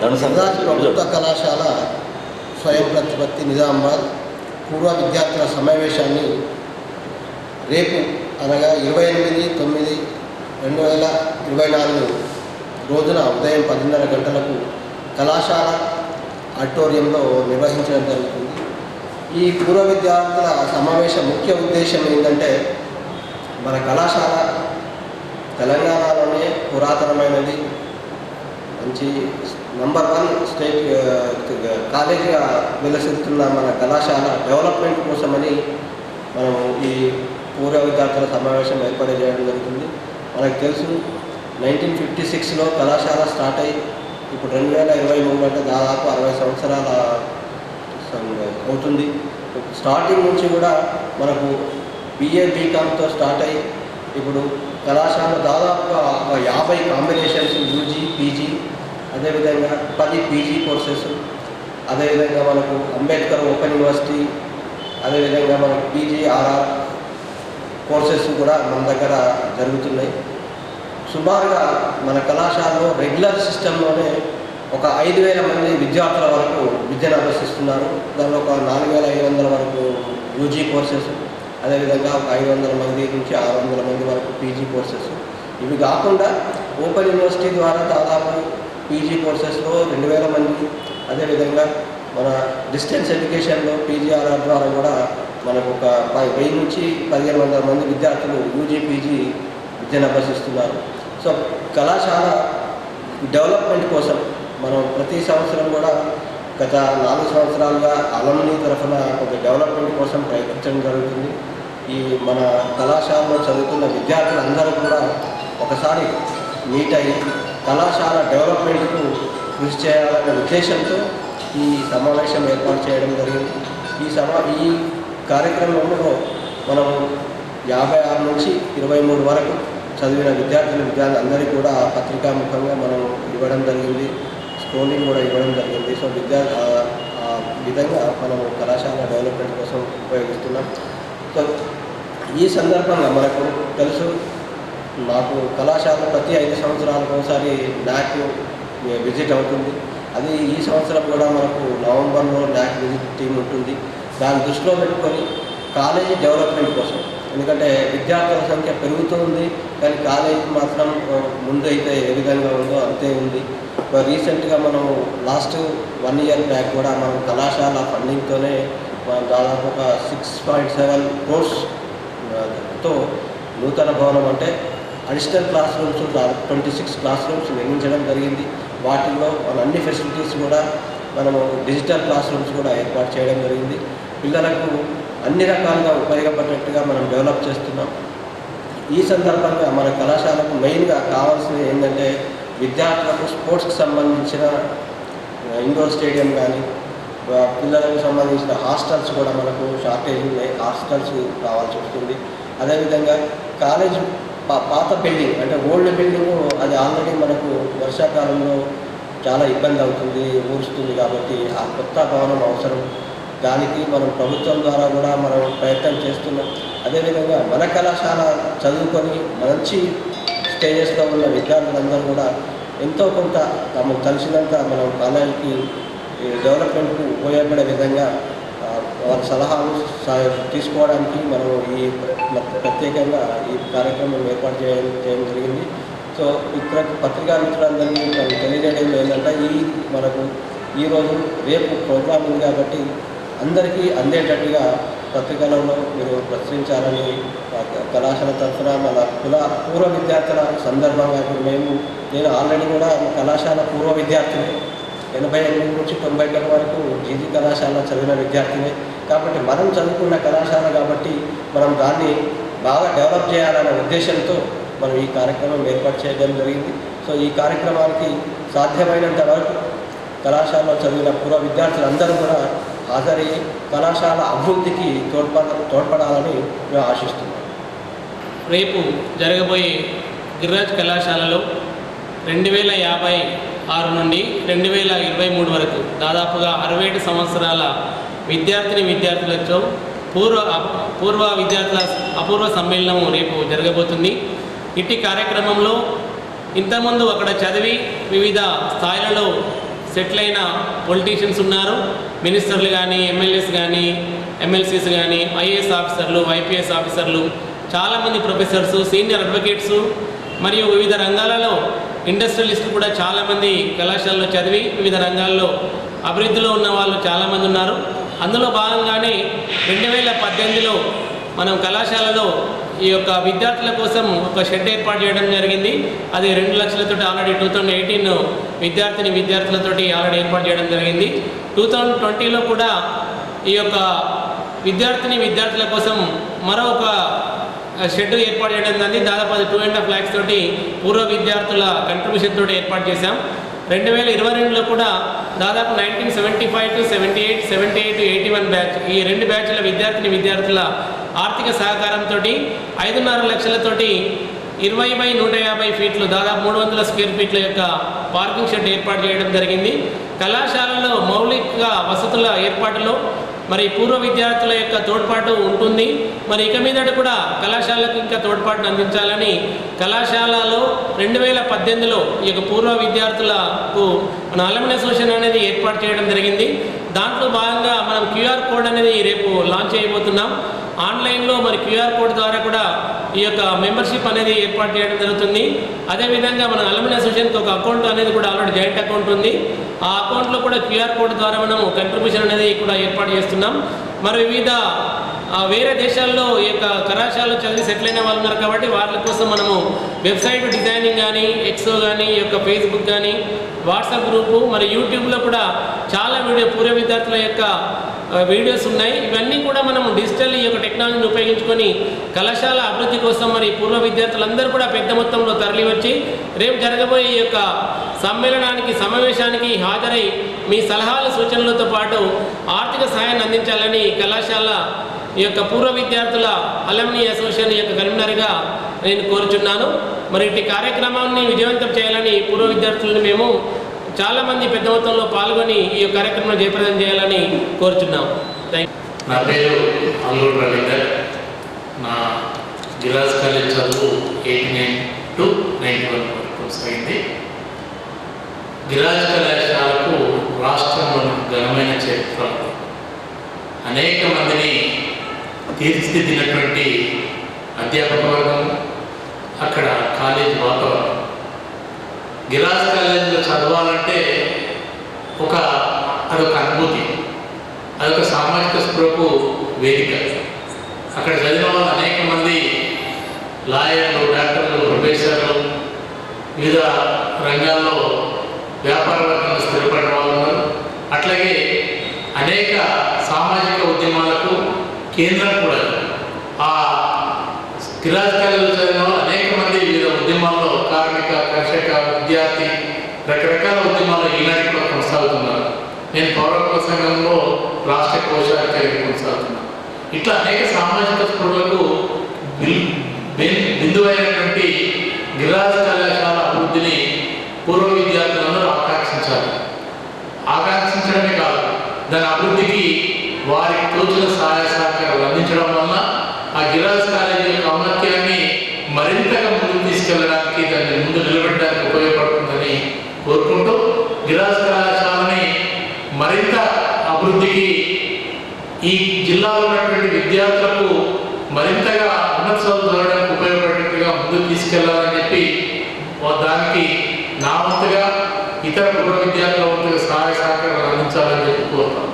సర్దార్ ప్రభుత్వ కళాశాల స్వయం ప్రతిపత్తి నిజామాబాద్ పూర్వ విద్యార్థుల సమావేశాన్ని రేపు అనగా ఇరవై ఎనిమిది తొమ్మిది రెండు వేల ఇరవై నాలుగు రోజున ఉదయం పదిన్నర గంటలకు కళాశాల ఆడిటోరియంలో నిర్వహించడం జరుగుతుంది. ఈ పూర్వ విద్యార్థుల సమావేశం ముఖ్య ఉద్దేశం ఏంటంటే మన కళాశాల తెలంగాణలోనే పురాతనమైనది. మంచి నంబర్ వన్ స్టేట్ కాలేజీగా విలసిస్తున్న మన కళాశాల డెవలప్మెంట్ కోసమని మనం ఈ పూర్వ విద్యార్థుల సమావేశం ఏర్పాటు చేయడం జరుగుతుంది. మనకు తెలుసు నైన్టీన్ ఫిఫ్టీ సిక్స్లో కళాశాల స్టార్ట్ అయ్యి ఇప్పుడు రెండు వేల ఇరవై మూడు అంటే దాదాపు అరవై సంవత్సరాల అవుతుంది. స్టార్టింగ్ నుంచి కూడా మనకు బిఏ బీకామ్తో స్టార్ట్ అయ్యి ఇప్పుడు కళాశాల దాదాపుగా ఒక యాభై కాంబినేషన్స్ యూజీ పీజీ అదేవిధంగా పది పీజీ కోర్సెస్ అదేవిధంగా మనకు అంబేద్కర్ ఓపెన్ యూనివర్సిటీ అదేవిధంగా మనకు పీజీఆర్ఆర్ కోర్సెస్ కూడా మన దగ్గర జరుగుతున్నాయి. సుమారుగా మన కళాశాలలో రెగ్యులర్ సిస్టంలోనే ఒక ఐదు వేల మంది విద్యార్థుల వరకు విద్యను అభ్యసిస్తున్నారు. దానిలో ఒక నాలుగు వేల ఐదు వందల వరకు యూజీ కోర్సెస్ అదేవిధంగా ఒక ఐదు వందల మంది నుంచి ఆరు వందల మంది వరకు పీజీ కోర్సెస్. ఇవి కాకుండా ఓపెన్ యూనివర్సిటీ ద్వారా దాదాపు పీజీ కోర్సెస్లో రెండు వేల మంది. అదేవిధంగా మన డిస్టెన్స్ ఎడ్యుకేషన్లో పీజీఆర్ఆర్ ద్వారా కూడా మనకు ఒక వెయ్యి నుంచి పదిహేను వందల మంది విద్యార్థులు యూజీ పీజీ విద్యను అభ్యసిస్తున్నారు. సో కళాశాల డెవలప్మెంట్ కోసం మనం ప్రతి సంవత్సరం కూడా గత నాలుగు సంవత్సరాలుగా అలమ్ని తరఫున ఒక డెవలప్మెంట్ కోసం ప్రయత్నించడం జరుగుతుంది. ఈ మన కళాశాలలో చదువుతున్న విద్యార్థులందరూ కూడా ఒకసారి మీట్ అయ్యి కళాశాల డెవలప్మెంట్కు కృషి చేయాలనే ఉద్దేశంతో ఈ సమావేశం ఏర్పాటు చేయడం జరిగింది. ఈ సమా ఈ కార్యక్రమంలో మనం యాభై ఆరు నుంచి ఇరవై మూడు వరకు చదివిన విద్యార్థుల విద్యార్థులందరికీ కూడా పత్రికాముఖంగా మనం ఇవ్వడం జరిగింది. స్కోలింగ్ కూడా ఇవ్వడం జరిగింది. సో విద్యా విధంగా మనం కళాశాల డెవలప్మెంట్ కోసం ఉపయోగిస్తున్నాం. సో ఈ సందర్భంగా మనకు తెలుసు మాకు కళాశాల ప్రతి ఐదు సంవత్సరాలకు ఒకసారి న్యాక్ విజిట్ అవుతుంది. అది ఈ సంవత్సరం కూడా మనకు నవంబర్లో న్యాక్ విజిట్ టీం ఉంటుంది. దాన్ని దృష్టిలో పెట్టుకొని కాలేజీ డెవలప్మెంట్ కోసం. ఎందుకంటే విద్యార్థుల సంఖ్య పెరుగుతుంది కానీ కాలేజీ మాత్రం ముందు అయితే ఏ విధంగా ఉందో అంతే ఉంది. రీసెంట్గా మనం లాస్ట్ వన్ ఇయర్ బ్యాక్ కూడా మనం కళాశాల ఫండింగ్తోనే మనం దాదాపు ఒక సిక్స్ పాయింట్ సెవెన్ క్రోర్స్తో నూతన భవనం అంటే additional classrooms twenty six classrooms నిర్మించడం జరిగింది. వాటిల్లో మన అన్ని ఫెసిలిటీస్ కూడా మనము డిజిటల్ క్లాస్ రూమ్స్ కూడా ఏర్పాటు చేయడం జరిగింది. పిల్లలకు అన్ని రకాలుగా ఉపయోగపడేట్టుగా మనం డెవలప్ చేస్తున్నాం. ఈ సందర్భంగా మన కళాశాలకు మెయిన్గా కావాల్సింది ఏంటంటే విద్యార్థులకు స్పోర్ట్స్కి సంబంధించిన ఇండోర్ స్టేడియం కానీ పిల్లలకు సంబంధించిన హాస్టల్స్ కూడా మనకు షార్టేజ్ ఉన్నాయి. హాస్టల్స్ కావాల్సి వస్తుంది. అదేవిధంగా కాలేజ్ పాత బిల్డింగ్ అంటే ఓల్డ్ బిల్డింగ్ అది ఆల్రెడీ మనకు వర్షాకాలంలో చాలా ఇబ్బంది అవుతుంది ఊరుస్తుంది కాబట్టి ఆ కొత్త భవనం అవసరం. దానికి మనం ప్రభుత్వం ద్వారా కూడా మనం ప్రయత్నం చేస్తున్నాం. అదేవిధంగా మన కళాశాల చదువుకొని మంచి స్టేజెస్లో ఉన్న విద్యార్థులందరూ కూడా ఎంతో కొంత తమకు తెలిసినంత మనం కాలేజీకి డెవలప్మెంట్కు ఉపయోగపడే విధంగా వారి సలహాలు తీసుకోవడానికి మనం ఈ ప్రత్యేకంగా ఈ కార్యక్రమం ఏర్పాటు చేయడం చేయడం జరిగింది. సో ఇక్కడ పత్రికా మిత్రులందరినీ మనం తెలియజేయడం ఏంటంటే ఈ మనకు ఈరోజు రేపు ప్రోగ్రాం ఉంది కాబట్టి అందరికీ అందేటట్టుగా పత్రికలలో మీరు ప్రచురించాలని కళాశాల తరఫున మన కుల పూర్వ విద్యార్థుల సందర్భంగా ఇప్పుడు మేము నేను ఆల్రెడీ కూడా కళాశాల పూర్వ విద్యార్థిని. ఎనభై ఎనిమిది నుంచి తొంభై ఒకటి వరకు జీజీ కళాశాల చదివిన విద్యార్థినే. కాబట్టి మనం చదువుకున్న కళాశాల కాబట్టి మనం దాన్ని బాగా డెవలప్ చేయాలనే ఉద్దేశంతో మనం ఈ కార్యక్రమం ఏర్పాటు చేయడం జరిగింది. సో ఈ కార్యక్రమానికి సాధ్యమైనంత వరకు కళాశాలలో చదివిన పూర్వ విద్యార్థులందరూ కూడా హాజరయ్యి కళాశాల అభివృద్ధికి తోడ్పడ తోడ్పడాలని మేము ఆశిస్తున్నాం. రేపు జరగబోయే గిరిరాజ్ కళాశాలలో రెండు వేల యాభై ఆరు నుండి రెండు వేల ఇరవై మూడు వరకు. దాదాపుగా అరవై ఏడు సంవత్సరాల విద్యార్థిని విద్యార్థులతో పూర్వ పూర్వ విద్యార్థుల అపూర్వ సమ్మేళనం రేపు జరగబోతుంది. ఇట్టి కార్యక్రమంలో ఇంతకుముందు అక్కడ చదివి వివిధ స్థాయిలలో సెటిల్ అయిన పొలిటీషియన్స్ ఉన్నారు. మినిస్టర్లు కానీ ఎమ్మెల్యేస్ కానీ ఎమ్మెల్సీస్ కానీ ఐఏఎస్ ఆఫీసర్లు ఐపీఎస్ ఆఫీసర్లు చాలామంది ప్రొఫెసర్స్ సీనియర్ అడ్వకేట్స్ మరియు వివిధ రంగాలలో ఇండస్ట్రియలిస్టులు కూడా చాలామంది కళాశాలలో చదివి వివిధ రంగాల్లో అభివృద్ధిలో ఉన్న వాళ్ళు చాలామంది ఉన్నారు. అందులో భాగంగానే రెండు వేల పద్దెనిమిదిలో మనం కళాశాలలో ఈ యొక్క విద్యార్థుల కోసం ఒక షెడ్ ఏర్పాటు చేయడం జరిగింది. అది రెండు లక్షలతో ఆల్రెడీ టూ థౌజండ్ ఎయిటీన్ విద్యార్థిని విద్యార్థులతోటి ఆల్రెడీ ఏర్పాటు చేయడం జరిగింది. టూ థౌజండ్ ట్వంటీలో కూడా ఈ యొక్క విద్యార్థిని విద్యార్థుల కోసం మరొక షెడ్ ఏర్పాటు చేయడం జరిగింది. దాదాపు అది టూ అండ్ హాఫ్ ల్యాక్స్ తోటి పూర్వ విద్యార్థుల కంట్రిబ్యూషన్ తోటి ఏర్పాటు చేశాం. రెండు వేల ఇరవై రెండులో కూడా దాదాపు nineteen seventy five to seventy eight seventy eight eighty one batch ఈ రెండు బ్యాచ్ల విద్యార్థిని విద్యార్థుల ఆర్థిక సహకారంతో ఐదున్నర లక్షలతోటి ఇరవై బై నూట యాభై ఫీట్లు దాదాపు మూడు వందల స్క్వేర్ ఫీట్ల యొక్క పార్కింగ్ షెడ్ ఏర్పాటు చేయడం జరిగింది. కళాశాలలో మౌలిక వసతుల ఏర్పాటులో మరి పూర్వ విద్యార్థుల యొక్క తోడ్పాటు ఉంటుంది. మరి ఇక మీదట కూడా కళాశాలకు ఇంకా తోడ్పాటును అందించాలని కళాశాలలో రెండు వేల పద్దెనిమిదిలో ఈ యొక్క పూర్వ విద్యార్థులకు మన అలమిన అసోసియేషన్ అనేది ఏర్పాటు చేయడం జరిగింది. దాంట్లో భాగంగా మనం క్యూఆర్ కోడ్ అనేది రేపు లాంచ్ చేయబోతున్నాం. ఆన్లైన్లో మరి క్యూఆర్ కోడ్ ద్వారా కూడా ఈ యొక్క మెంబర్షిప్ అనేది ఏర్పాటు చేయడం జరుగుతుంది. అదేవిధంగా మన అలమిన అసోసియేషన్కి ఒక అకౌంట్ అనేది కూడా ఆల్రెడీ జాయింట్ అకౌంట్ ఉంది. ఆ అకౌంట్లో కూడా క్యూఆర్ కోడ్ ద్వారా మనం కంట్రిబ్యూషన్ అనేది కూడా ఏర్పాటు చేస్తున్నాం. మరి వివిధ వేరే దేశాల్లో ఈ యొక్క కళాశాలలో చదివి సెటిల్ అయిన వాళ్ళు ఉన్నారు కాబట్టి వాళ్ళ కోసం మనము వెబ్సైట్ డిజైనింగ్ కానీ ఎక్సో కానీ ఈ యొక్క ఫేస్బుక్ కానీ వాట్సాప్ గ్రూపు మరి యూట్యూబ్లో కూడా చాలా వీడియో పూర్వ విద్యార్థుల యొక్క వీడియోస్ ఉన్నాయి. ఇవన్నీ కూడా మనం డిజిటల్ ఈ యొక్క టెక్నాలజీని ఉపయోగించుకొని కళాశాల అభివృద్ధి కోసం మరి పూర్వ విద్యార్థులందరూ కూడా పెద్ద మొత్తంలో తరలివచ్చి రేపు జరగబోయే ఈ యొక్క సమ్మేళనానికి సమావేశానికి హాజరై మీ సలహాలు సూచనలతో పాటు ఆర్థిక సహాయాన్ని అందించాలని కళాశాల ఈ యొక్క పూర్వ విద్యార్థుల అలమ్ని అసోసియేషన్ యొక్క కన్వీనర్గా నేను కోరుచున్నాను. మరి ఇటు కార్యక్రమాన్ని విజయవంతం చేయాలని పూర్వ విద్యార్థులను మేము చాలామంది పెద్ద మొత్తంలో పాల్గొని ఈ కార్యక్రమం జయప్రదం చేయాలని కోరుచున్నాం. నా పేరు అల్లూరు రవీందర్. నా జిల్లాస్ కాలేజ్ చదువు eighty nine to ninety one వరకు కొనసాగింది. గిలాస్ కళాశాలకు రాష్ట్రంలో ఘనమైన చరిత్ర అనేక మందిని తీర్చిదిద్దినటువంటి అధ్యాపక వర్గం అక్కడ కాలేజ్ వాతావరణం గిలాస్ కాలేజీలో చదవాలంటే ఒక అదొక అనుభూతి అదొక సామాజిక స్పృహకు వేదిక. అక్కడ చదివిన వాళ్ళు అనేక మంది లాయర్లు డాక్టర్లు ప్రొఫెసర్లు వివిధ రంగాల్లో వ్యాపార వర్గంలో స్థిరపడిన వాళ్ళు ఉన్నారు. అట్లాగే అనేక సామాజిక ఉద్యమాలకు కేంద్రం కూడా ఆ కిరాజకాలలో చదివిన వాళ్ళు అనేక మంది వివిధ ఉద్యమాల్లో కార్మిక కర్షక విద్యార్థి రకరకాల ఉద్యమాలు ఈనాటి కూడా కొనసాగుతున్నారు. నేను పౌరత్వ సంఘంలో రాష్ట్ర కోశాధికారిగా కొనసాగుతున్నాను. ఇట్లా అనేక సామాజిక స్పృహలకు బిల్- బిన్- బిందువైనటువంటి గిరిరాజ కళాశాల అభివృద్ధిని పూర్వ విద్యార్థులందరూ ఆకాంక్షించాలి. ఆకాంక్షించడమే కాదు దాని అభివృద్ధికి వారికి తోచిన సహాయ సహకారాలు అందించడం వలన ఆ గిరాజ్ కాలేజీ యొక్క ఔన్నత్యాన్ని మరింతగా ముందుకు తీసుకెళ్ళడానికి దాన్ని ముందు ఉపయోగపడుతుందని కోరుకుంటూ గిరాజ్ కళాశాలని మరింత అభివృద్ధికి ఈ జిల్లాలో ఉన్నటువంటి విద్యార్థులకు మరింతగా ఉన్నత చదువులు ఉపయోగపడేట్టుగా ముందుకు తీసుకెళ్ళాలని చెప్పి దానికి నా వంతుగా ఇతర గృహ విద్యార్థుల వంతుగా సహాయ సహకారాలు అందించాలని చెప్పి కోరుతాను.